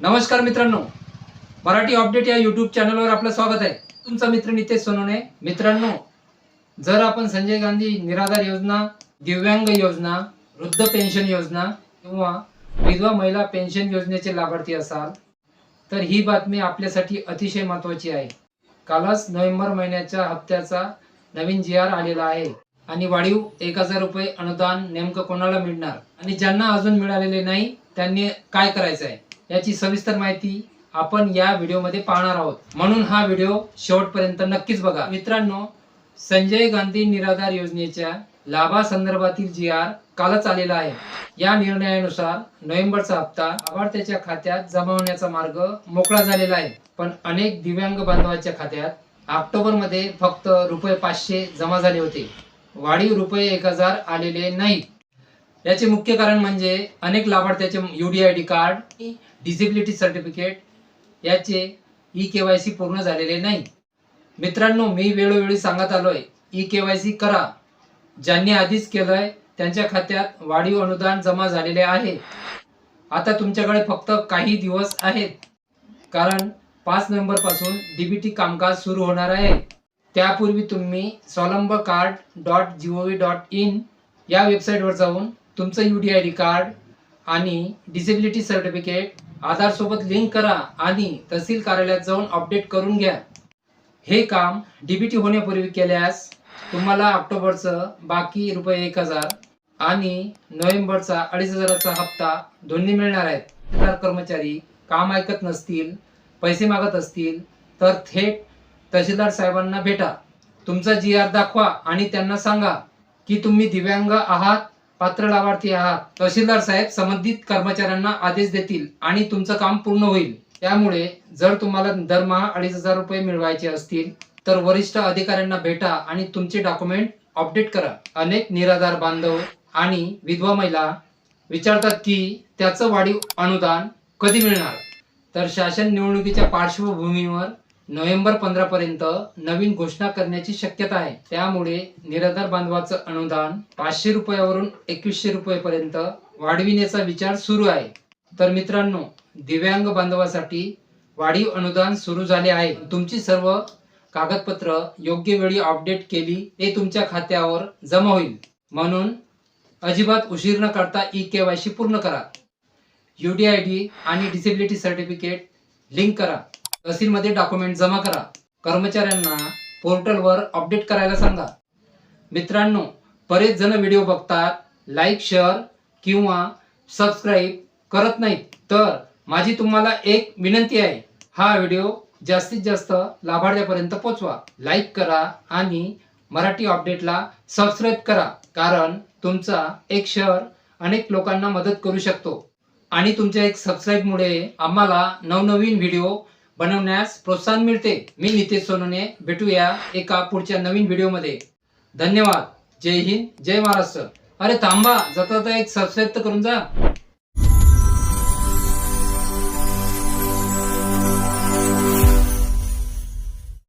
नमस्कार मित्रांनो. मराठी अपडेट या यूट्यूब चॅनलवर आपलं स्वागत आहे. तुमचा मित्र नितेश सोनवणे. मित्रांनो जर आपण संजय गांधी निराधार योजना दिव्यांग योजना वृद्ध पेन्शन योजना किंवा विधवा महिला पेन्शन योजनेचे लाभार्थी असाल तर ही बातमी आपल्यासाठी अतिशय महत्त्वाची आहे. कालच नोव्हेंबर महिन्याच्या हप्त्याचा नवीन जी आर आलेला आहे आणि वाढीव एक हजार रुपये अनुदान नेमकं कोणाला मिळणार आणि ज्यांना अजून मिळालेले नाही त्यांनी काय करायचं आहे याची सविस्तर माहिती आपण या व्हिडिओमध्ये पाहणार आहोत. म्हणून हा व्हिडिओ शेवटपर्यंत नक्कीच बघा. मित्रांनो संजय गांधी निराधार योजनेच्या लाभासंदर्भातील जी आर कालच आलेला आहे. या निर्णयानुसार नोव्हेंबरचा हप्ता लाभार्थ्याच्या खात्यात जमा होण्याचा मार्ग मोकळा झालेला आहे. पण अनेक दिव्यांग बांधवांच्या खात्यात ऑक्टोबरमध्ये फक्त रुपये पाचशे जमा झाले होते. वाढीव रुपये एक हजार आलेले नाहीत. याचे मुख्य कारण म्हणजे अनेक लाभार्थ्याचे युडीआयडी कार्ड डिसेबिलिटी सर्टिफिकेट याचे ई के वाय सी पूर्ण झालेले नाही. मित्रांनो मी वेळोवेळी सांगत आलोय ई के वाय सी करा. ज्यांनी आधीच केलंय त्यांच्या खात्यात वाढीव अनुदान जमा झालेले आहे. आता तुमच्याकडे फक्त काही दिवस आहेत. कारण पाच नंबरपासून डी बी डीबीटी कामकाज सुरू होणार आहे. त्यापूर्वी तुम्ही Swavlamban card dot G O V dot in या वेबसाईटवर जाऊन तुमचं U D I D card आणि डिसेबिलिटी सर्टिफिकेट आधार सोबत लिंक करा आणि तहसील कार्यालयात जाऊन अपडेट करून घ्या. हे काम डीबीटी होण्यापूर्वी केल्यास तुम्हाला ऑक्टोबरचं बाकी रुपये एक हजार आणि नोव्हेंबरचा अडीच हजाराचा हप्ता दोन्ही मिळणार आहेत. कर्मचारी काम ऐकत नसतील पैसे मागत असतील तर थेट तहसीलदार साहेबांना भेटा. तुमचा जी आर दाखवा आणि त्यांना सांगा की तुम्ही दिव्यांग आहात पात्र लाभार्थी आहात. तहसीलदार साहेब संबंधित कर्मचाऱ्यांना आदेश देतील आणि तुमचं काम पूर्ण होईल. त्यामुळे जर तुम्हाला दरमहा अडीच हजार रुपये मिळवायचे असतील तर वरिष्ठ अधिकाऱ्यांना भेटा आणि तुमचे डॉक्युमेंट अपडेट करा. अनेक निराधार बांधव आणि विधवा महिला विचारतात की त्याचं वाढीव अनुदान कधी मिळणार? तर शासन निवडणुकीच्या पार्श्वभूमीवर नोव्हेंबर पंधरा पर्यंत नवीन घोषणा करण्याची शक्यता आहे. त्यामुळे निराधार बांधवाचं अनुदान पाचशे रुपयावरून एकवीसशे रुपयेपर्यंत वाढविण्याचा विचार सुरू आहे. तर मित्रांनो दिव्यांग बांधवासाठी वाढीव अनुदान सुरू झाले आहे. तुमची सर्व कागदपत्र योग्य वेळी अपडेट केली ते तुमच्या खात्यावर जमा होईल. म्हणून अजिबात उशीर न करता ई के वाय सी पूर्ण करा. डी आणि डिसेबिलिटी सर्टिफिकेट लिंक करा. तहसीलमध्ये डॉक्युमेंट जमा करा. कर्मचाऱ्यांना पोर्टलवर अपडेट करायला सांगा. मित्रांनो बरेच जण व्हिडिओ बघतात लाईक शेअर किंवा सबस्क्राईब करत नाहीत. तर माझी तुम्हाला एक विनंती आहे हा व्हिडिओ जास्तीत जास्त लाभार्थ्यापर्यंत पोचवा. लाईक करा आणि मराठी अपडेटला सबस्क्राईब करा कारण तुमचा एक शेअर अनेक लोकांना मदत करू शकतो. आणि तुमच्या एक सबस्क्राईबमुळे आम्हाला नवनवीन व्हिडिओ बनवण्यास प्रोत्साहन मिळते. मी नितेश सोनोने भेटूया एका पुढच्या नवीन व्हिडिओमध्ये. धन्यवाद. जय हिंद. जय महाराष्ट्र. अरे थांबा. जाता एक सबस्क्राईब तर करून जा.